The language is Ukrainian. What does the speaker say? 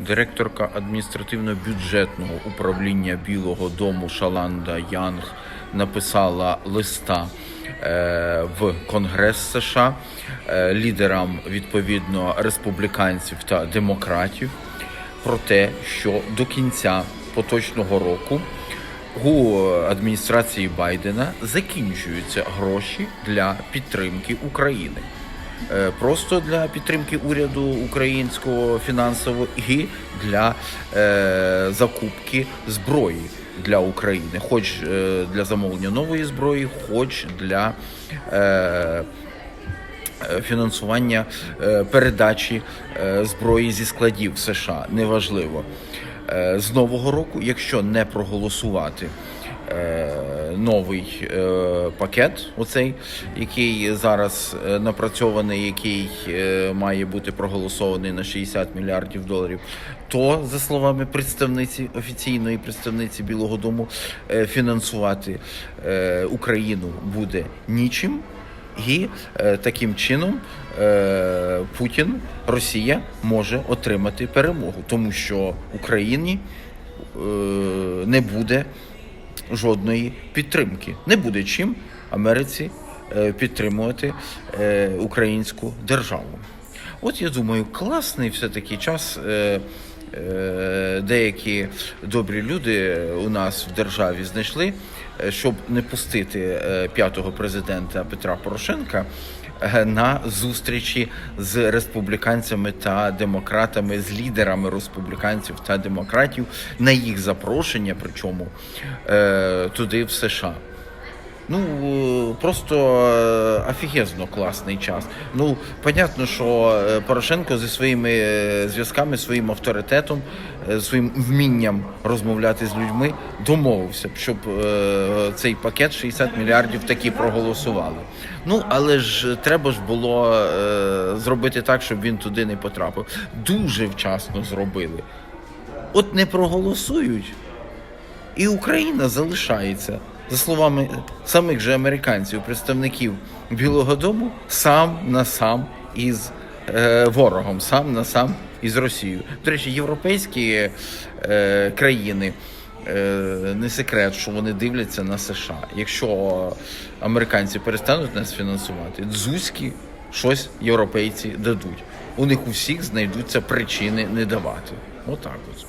директорка адміністративно-бюджетного управління Білого Дому Шаланда Янг написала листа е, в Конгрес США е, лідерам відповідно республіканців та демократів про те, що до кінця поточного року у адміністрації Байдена закінчуються гроші для підтримки України. Е, Просто для підтримки уряду українського фінансово і для е, закупки зброї для України, хоч е, для замовлення нової зброї, хоч для е, фінансування е, передачі е, зброї зі складів США. Неважливо. Е, З нового року, якщо не проголосувати новий е, пакет, оцей, який зараз е, напрацьований, який е, має бути проголосований на 60 мільярдів доларів, то за словами представниці офіційної представниці Білого Дому, е, фінансувати е, Україну буде нічим. І е, таким чином е, Путін, Росія може отримати перемогу, тому що Україні е, не буде жодної підтримки. Не буде чим Америці е, підтримувати е, українську державу. От я думаю, класний все-таки час. Е, Деякі добрі люди у нас в державі знайшли, е, щоб не пустити е, п'ятого президента Петра Порошенка на зустрічі з республіканцями та демократами, з лідерами республіканців та демократів на їх запрошення, причому туди в США. Ну просто е, офігезно класний час. Ну, понятно, що е, Порошенко зі своїми е, зв'язками, своїм авторитетом, своїм вмінням розмовляти з людьми домовився б, щоб цей пакет 60 мільярдів таки проголосували. Ну але ж треба ж було зробити так, щоб він туди не потрапив. Дуже вчасно зробили. От не проголосують, і Україна залишається, за словами самих же американців, представників Білого Дому, сам на сам із е, ворогом, сам на сам із Росією. До речі, європейські е, країни. е, Не секрет, що вони дивляться на США. Якщо американці перестануть нас фінансувати, дзузькі щось європейці дадуть. У них у всіх знайдуться причини не давати. Отак от.